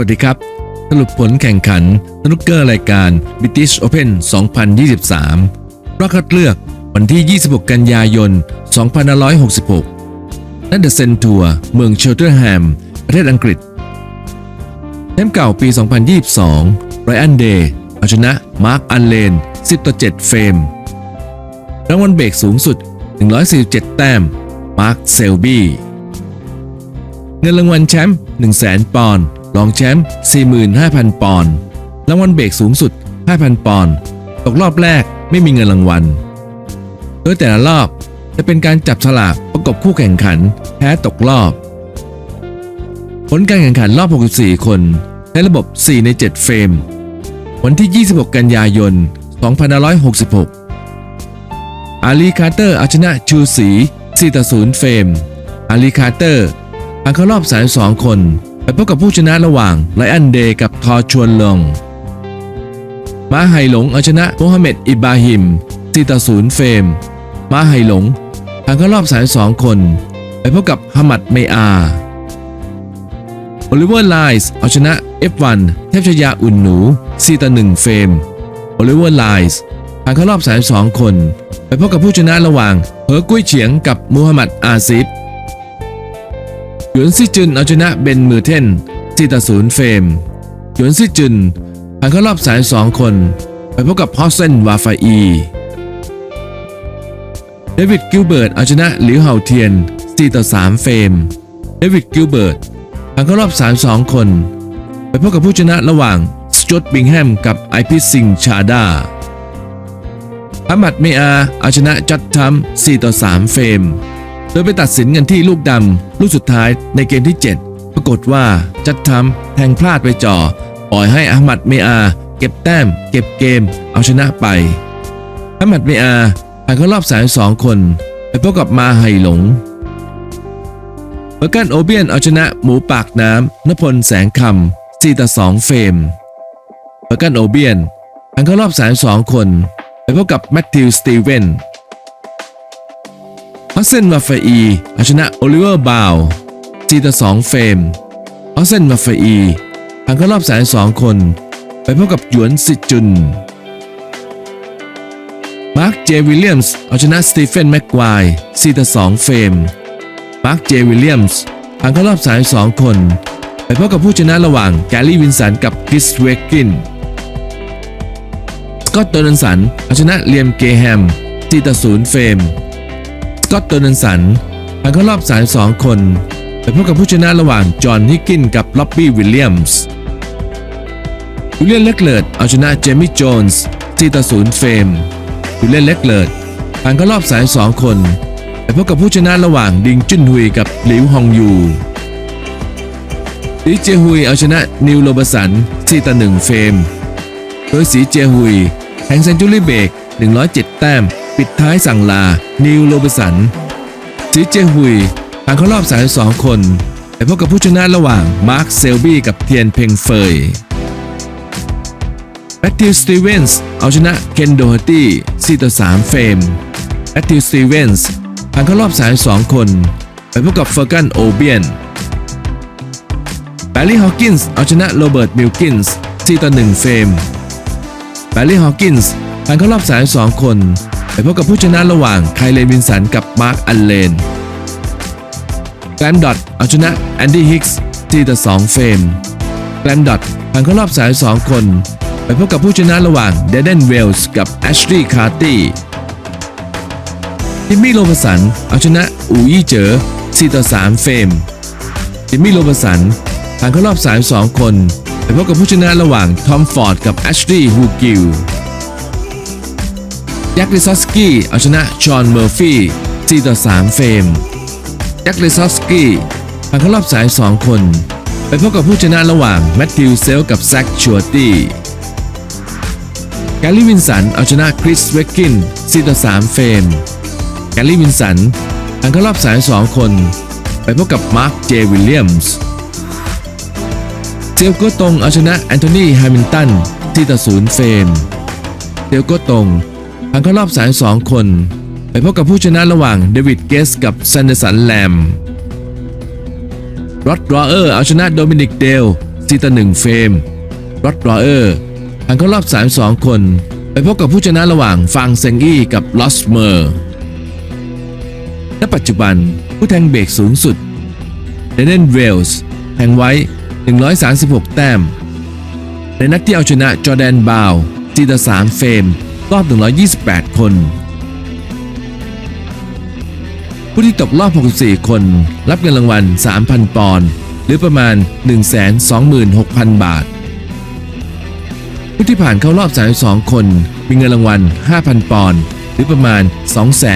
วัสดีครับ สรุปผลแข่งขันสนุกเกอร์รายการ British Open 2023 รอบคัดเลือกวันที่ 26 กันยายน 2566ณเดอะเซนทัวร์เมืองเชลเทอร์แฮม ประเทศอังกฤษแชมป์เก่าปี 2022 ไรอันเดย์เอาชนะมาร์คอันเลน 10 ต่อ 7 เฟรม รางวัลเบรกสูงสุด 147 แต้ม มาร์คเซลบี้ เงินรางวัลแชมป์ 100,000 ปอนด์ รองแชมป์ 45,000 ปอนด์รางวัลเบรกสูงสุด 5,000 ปอนด์ตกรอบแรกไม่มีเงินรางวัล โดยแต่ละรอบจะเป็นการจับฉลากประกบคู่แข่งขัน แพ้ตกรอบ ผลการแข่งขันรอบ 64 คนใช้ระบบ 4 ใน 7 เฟรม วันที่ 26 กันยายน 2566 อาลีคาร์เตอร์เอาชนะชูสี4ต่อ0เฟรม อาลีคาร์เตอร์ผ่านเข้ารอบ 32 คน ไปพบกับผู้ชนะระหว่างไลอันเดย์กับทอชวนลงมาไห่หลงเอาชนะโมฮัมเหม็ดอิบราฮิม4ต่อ0เฟรมมาไห่หลงผ่านเข้ารอบ32คน ไปพบกับฮัมมัดเมอาโอลิเวอร์ไลส์เอาชนะ F1 เทพชยาอุ่นหนู4ต่อ1เฟรมโอลิเวอร์ไลส์ผ่านเข้ารอบ32คน ไปพบกับผู้ชนะระหว่างเหอกุ้ยเฉียงกับมูฮัมหมัดอาซิฟ หยวนซิจุนเอาชนะเบนมือเทน4ต่อ0เฟรมหยวนซิจุนผ่านเข้ารอบ32คน ไปพบกับฮอสเซนวาฟาอีเดวิดกิลเบิร์ตเอาชนะหลิวเห่าเทียน4ต่อ3เฟรมเดวิดกิลเบิร์ตผ่านเข้ารอบ32คน ไปพบกับผู้ชนะระหว่างสจ t ตบิงแฮมกับไอพิซิงชาดาฮัมมัดเมอาเอาชนะจัดทัม4ต่อ 3 เฟรม โดยไปตัดสินกันที่ลูกดำลูกสุดท้ายในเกมที่ 7 ปรากฏว่าจัดทำแทงพลาดไปจ่อ ปล่อยให้อามัดเมอา เก็บแต้ม เก็บเกม เอาชนะไปอามัดเมอาผ่านเข้ารอบสายสองคน ไปพบกับมาไห่หลงเบอร์กันโอเบียนเอาชนะหมูปากน้ำนพลแสงคำ4ต่อ2เฟรมเบอร์กันโอเบียนผ่านเข้ารอบสายสองคน ไปพบกับแมทธิวสตีเวน ออสเซนวาฟอีเอาชนะโอลิเวอร์บาว4ต่อ2เฟรมออสเซนวาฟอีผ่านเข้ารอบสาย2คน ไปพบกับหยวนซิจุน มาร์คเจวิลเลียมส์เอาชนะสตีเฟนแม็กควาย4ต่อ2เฟรม มาร์คเจวิลเลียมส์ผ่านเข้ารอบสาย2คน ไปพบกับผู้ชนะระหว่างแกลลี่วินสันกับคริสเวกกินสกอตต์โดนันสันเอาชนะเลียมเกแฮม4ต่อ0เฟรม กอตต์โดนันสันผ่านเข้ารอบสายสองคน ไปพบกับผู้ชนะระหว่างจอห์นฮิกกินกับล็อบบี้วิลเลียมส์วิลเลียนเล็กเลิดเอาชนะเจมี่โจนส์4ต่อ0เฟรมวิลเลียนเล็กเลิดผ่านเข้ารอบสายสองคนไปพบกับผู้ชนะระหว่างดิงจุนฮุยกับหลิวฮองยูสีเจฮุยเอาชนะนิวโรบสัน4ต่อ1เฟรม โดยสีเจฮุยแทงเซนจูรี่เบรก107 แต้ม ปิดท้ายสั่งลา นิวโรบสันสีเจฮุยผ่านเข้ารอบ 32 คนไปพบกับผู้ชนะระหว่างมาร์คเซลบี้กับเทียนเพงเฟยแมทธิวสตีเวนส์เอาชนะเคนโดฮตี้4ต่อ3เฟรมแมทธิวสตีเวนส์ผ่านเข้ารอบ 32 คน ไปพบกับเฟอร์กันโอเบียนแบลลี่ฮอว์กินส์เอาชนะโรเบิร์ตมิลกินส์4ต่อ1เฟรมแบลลี่ฮอว์กินส์ผ่านเข้ารอบสาย2คน พบกับผู้ชนะระหว่างไคลเลนวินสันกับมาร์คอันเลนแกรนดอตเอาชนะแอนดี้ฮิกส์4ต่อ2เฟรมแกรนดอตผ่านเข้ารอบสาย 2 คน ไปพบกับผู้ชนะระหว่างเดเดนเวลส์กับแอชลีย์คาร์ตี้จิมมี่โรบสันเอาชนะอูยี่เจอ4ต่อ3เฟรมจิมมี่โรบสันผ่านเข้ารอบสาย 2 คน ไปพบกับผู้ชนะระหว่างทอมฟอร์ดกับแอชลีย์ฮูกิล ยักษ์ลิซอสกี้เอาชนะชอนเมอร์ฟี่4ต่อ3เฟรมยักษ์ลิซอสกี้ผ่านเข้ารอบสาย 2 คน ไปพบกับผู้ชนะระหว่างแมทธิวเซลกับแซคชัวตี้แกลลี่วินสันเอาชนะคริสเวกกิน4ต่อ3เฟรมแกลลี่วินสันผ่านเข้ารอบสาย 2 คน ไปพบกับมาร์คเจวิลเลียมส์เซียวโกตงเอาชนะแอนโทนีแฮมิลตัน4ต่อ0เฟรมเซียวโกตง ผ่านเข้ารอบสายสองคน ไปพบกับผู้ชนะระหว่างเดวิดเกสกับแซนเดอร์สันแลมรอดรอเออร์เอาชนะโดมินิกเดลซีตาหนึ่งเฟรมรอดรอเออร์ผ่านเข้ารอบ32คน ไปพบกับผู้ชนะระหว่างฟังเซงอี้กับลอสเมอร์ณปัจจุบันผู้แทงเบรกสูงสุดเดนเนนเวลส์แทงไว้ 136 แต้ม ในนัดที่เอาชนะจอแดนบาวซีตา3เฟรม รอบ 128 คน ผู้ที่ตกรอบ 64 คน รับเงินรางวัล 3,000 ปอนด์หรือประมาณ 126,000 บาท ผู้ที่ผ่านเข้ารอบ 32 คน มีเงินรางวัล 5,000 ปอนด์หรือประมาณ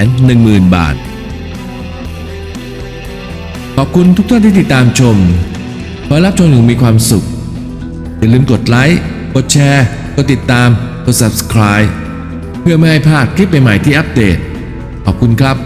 210,000 บาท ขอบคุณทุกท่านที่ติดตามชมขอรับชมอย่างมีความสุข อย่าลืมกดไลค์ กดแชร์ กดติดตาม กด subscribe เพื่อไม่ให้พลาดคลิปใหม่ๆที่อัปเดต ขอบคุณครับ